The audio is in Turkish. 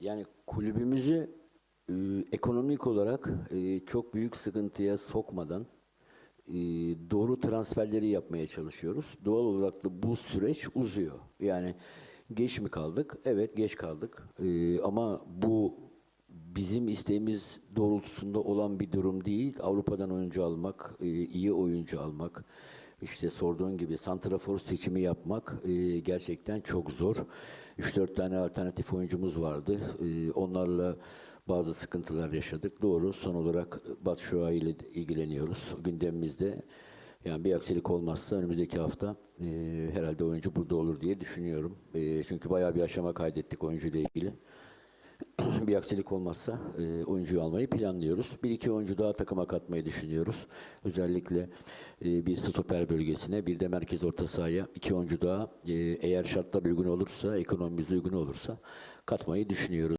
Yani kulübümüzü e, ekonomik olarak e, çok büyük sıkıntıya sokmadan e, doğru transferleri yapmaya çalışıyoruz. Doğal olarak da bu süreç uzuyor. Yani geç mi kaldık? Evet geç kaldık. E, ama bu bizim isteğimiz doğrultusunda olan bir durum değil. Avrupa'dan oyuncu almak, e, iyi oyuncu almak, işte sorduğun gibi santrafor seçimi yapmak e, gerçekten çok zor. 3-4 tane alternatif oyuncumuz vardı. E, onlarla bazı sıkıntılar yaşadık. Doğru. Son olarak Batu Şuay ile ilgileniyoruz. Gündemimizde yani bir aksilik olmazsa önümüzdeki hafta e, herhalde oyuncu burada olur diye düşünüyorum. E, çünkü bayağı bir aşama kaydettik oyuncuyla ilgili bir aksilik olmazsa e, oyuncuyu almayı planlıyoruz. Bir iki oyuncu daha takıma katmayı düşünüyoruz. Özellikle e, bir stoper bölgesine, bir de merkez orta sahaya iki oyuncu daha e, eğer şartlar uygun olursa, ekonomimiz uygun olursa katmayı düşünüyoruz.